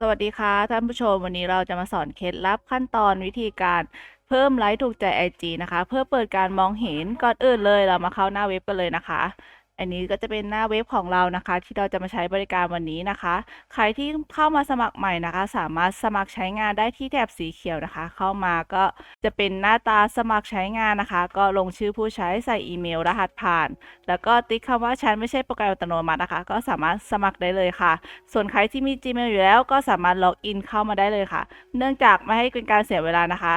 สวัสดีค่ะท่านผู้ชมวันนี้เราจะมาสอนเคล็ดลับขั้นตอนวิธีการเพิ่มไลค์ถูกใจ IG นะคะ เพื่อเปิดการมองเห็นก่อนอื่นเลยเรามาเข้าหน้าเว็บกันเลยนะคะ อันนี้ก็จะเป็นหน้าเว็บของเรานะคะ ที่เราจะมาใช้บริการวันนี้นะคะ ใครที่เข้ามาสมัครใหม่นะคะ สามารถสมัครใช้งานได้ที่แถบสีเขียวนะคะ เข้ามาก็จะเป็นหน้าตาสมัครใช้งานนะคะ ก็ลงชื่อผู้ใช้ใส่อีเมล รหัสผ่าน แล้วก็ติ๊กคำว่าฉันไม่ใช่โปรแกรมอัตโนมัตินะคะ ก็สามารถสมัครได้เลยค่ะ ส่วนใครที่มี Gmail อยู่แล้ว ก็สามารถล็อกอินเข้ามาได้เลยค่ะ เนื่องจากไม่ให้เป็นการเสียเวลานะคะ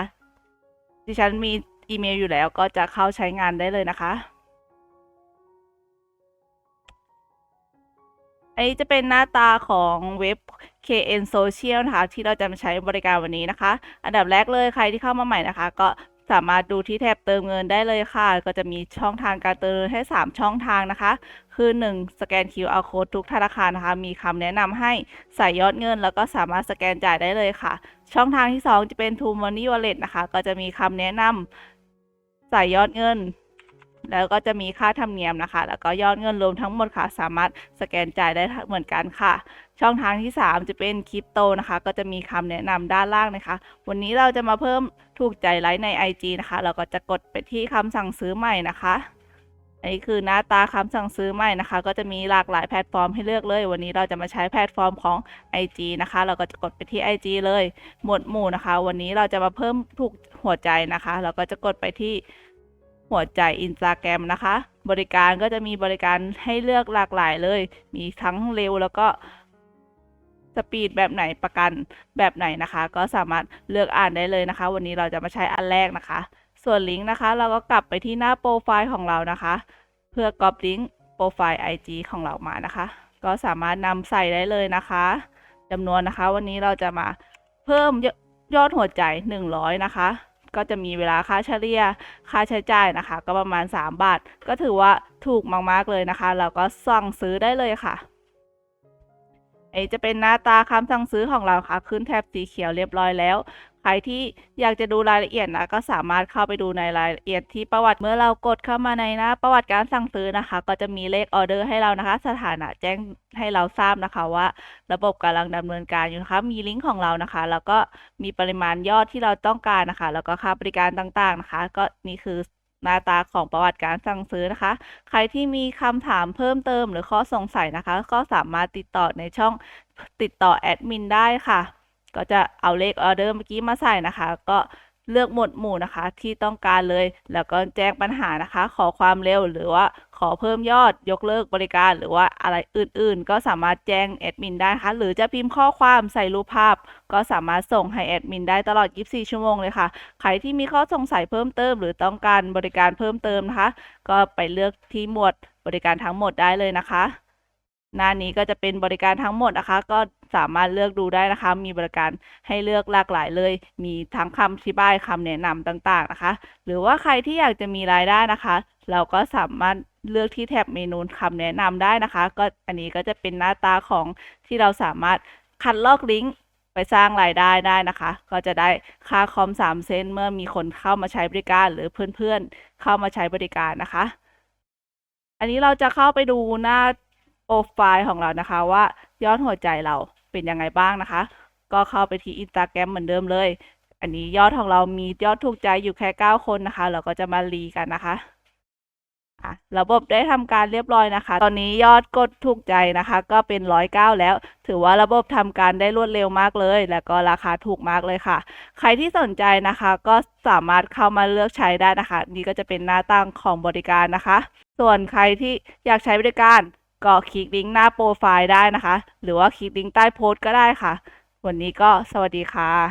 ดิฉันมีอีเมลอยู่แล้วก็จะเข้าใช้งานได้เลยนะคะ อันนี้จะเป็นหน้าตาของเว็บ KN Social นะคะ ที่เราจะมาใช้บริการวันนี้นะคะ อันดับแรกเลยใครที่เข้ามาใหม่นะคะ ก็สามารถดูที่แท็บเติมเงินได้เลยค่ะ ก็จะมีช่องทางการเติมให้ 3 ช่องทางนะคะ คือ 1 สแกน QR code ทุกธนาคารนะคะ มีคำแนะนำให้ใส่ยอดเงิน แล้วก็สามารถสแกนจ่ายได้เลยค่ะ ช่องทางที่ 2 จะเป็น True Money Wallet นะคะ ก็จะมีคำแนะนำใส่ยอดเงิน แล้วก็จะมีค่าธรรมเนียมนะคะ แล้วก็ยอดเงินรวมทั้งหมดค่ะ สามารถสแกนจ่ายได้เหมือนกันค่ะ ช่องทางที่ 3 จะเป็นคริปโตนะคะ ก็จะมีคำแนะนำด้านล่างนะคะ วันนี้เราจะมาเพิ่มถูกใจไลค์ใน IG นะคะ เราก็จะกดไปที่คำสั่งซื้อใหม่นะคะอันนี้คือหน้าตาคำสั่งซื้อใหม่นะคะ ก็จะมีหลากหลายแพลตฟอร์มให้เลือกเลย วันนี้เราจะมาใช้แพลตฟอร์มของ IG นะคะ เราก็จะกดไปที่ IG เลย หมวดหมู่นะคะ วันนี้เราจะมาเพิ่มถูกหัวใจนะคะ เราก็จะกดไปที่ หัวใจ Instagram นะคะ บริการก็จะมีบริการให้เลือกหลากหลายเลย มีทั้งเร็วแล้วก็สปีดแบบไหนประกันแบบไหนนะคะ ก็สามารถเลือกอ่านได้เลยนะคะ วันนี้เราจะมาใช้อันแรกนะคะ ส่วนลิงก์นะคะ เราก็กลับไปที่หน้าโปรไฟล์ของเรานะคะ เพื่อกรอบลิงก์โปรไฟล์ IG ของเรามานะคะ ก็สามารถนำใส่ได้เลยนะคะจำนวนนะคะ วันนี้เราจะมาเพิ่มยยอดหัวใจ 100 นะคะ ก็จะมีเวลาค่าเฉลี่ยค่าใช้จ่ายนะคะ ก็ประมาณ 3 บาท ก็ถือว่าถูกมากๆเลยนะคะ เราก็สั่งซื้อได้เลยค่ะไอจะเป็นหน้าตาคำสั่งซื้อของเราค่ะ ขึ้นแถบสีเขียวเรียบร้อยแล้ว รที่อยากจะดูรายละเอียดนะก็สามารถเข้าไปดูในรายละเอียดที่ประวัติเมื่อเรากดเข้ามาในหน้าประวัติการสั่งซื้อนะคะ ก็จะมีเลขออเดอร์ให้เรานะคะ สถานะแจ้งให้เราทราบนะคะว่า ระบบกำลังดำเนินการอยู่นะคะมีลิงก์ของเรานะคะ แล้วก็มีปริมาณยอดที่เราต้องการนะคะ แล้วก็ค่าบริการต่างๆนะคะ ก็นี่คือหน้าตาของประวัติการสั่งซื้อนะคะ ใครที่มีคำถามเพิ่มเติมหรือข้อสงสัยนะคะ ก็สามารถติดต่อในช่องติดต่อแอดมินได้ค่ะ ก็จะเอาเลขออเดอร์เมื่อกี้มาใส่นะคะ ก็เลือกหมวดหมู่นะคะที่ต้องการเลย แล้วก็แจ้งปัญหานะคะ ขอความเร็วหรือว่าขอเพิ่มยอดยกเลิกบริการหรือว่าอะไรอื่นๆ ก็สามารถแจ้งแอดมินได้นะคะหรือจะพิมพ์ข้อความใส่รูปภาพ ก็สามารถส่งให้แอดมินได้ตลอด 24 ชั่วโมงเลยค่ะ ใครที่มีข้อสงสัยเพิ่มเติม หรือต้องการบริการเพิ่มเติมนะคะ ก็ไปเลือกที่หมวดบริการทั้งหมดได้เลยนะคะ หน้านี้ก็จะเป็นบริการทั้งหมดนะคะ ก็สามารถเลือกดูได้นะคะ มีบริการให้เลือกหลากหลายเลย มีทั้งคำอธิบายคำแนะนำต่างๆนะคะ หรือว่าใครที่อยากจะมีรายได้นะคะ เราก็สามารถเลือกที่แท็บเมนูคำแนะนำได้นะคะ ก็อันนี้ก็จะเป็นหน้าตาของที่เราสามารถคัดลอกลิงก์ไปสร้างรายได้ได้นะคะ ก็จะได้ค่าคอม3เซนเมื่อมีคนเข้ามาใช้บริการหรือเพื่อนๆ เข้ามาใช้บริการนะคะ อันนี้เราจะเข้าไปดูหน้า โปรไฟล์ของเรานะคะว่ายอดหัวใจเราเป็นยังไงบ้างนะคะ ก็เข้าไปที่ Instagram เหมือนเดิมเลย อันนี้ยอดของเรามียอดถูกใจอยู่แค่ 9 คนนะคะ เราก็จะมารีกันนะคะะระบบได้ทำการเรียบร้อยนะคะ ตอนนี้ยอดกดถูกใจนะคะ ก็เป็น109แล้ว ถือว่าระบบทำการได้รวดเร็วมากเลย แล้วก็ราคาถูกมากเลยค่ะ ใครที่สนใจนะคะ ก็สามารถเข้ามาเลือกใช้ได้นะคะ นี่ก็จะเป็นหน้าตั้งของบริการนะคะ ส่วนใครที่อยากใช้บริการ ก็คลิกลิงก์หน้าโปรไฟล์ได้นะคะ หรือว่าคลิกลิงก์ใต้โพสต์ก็ได้ค่ะ วันนี้ก็สวัสดีค่ะ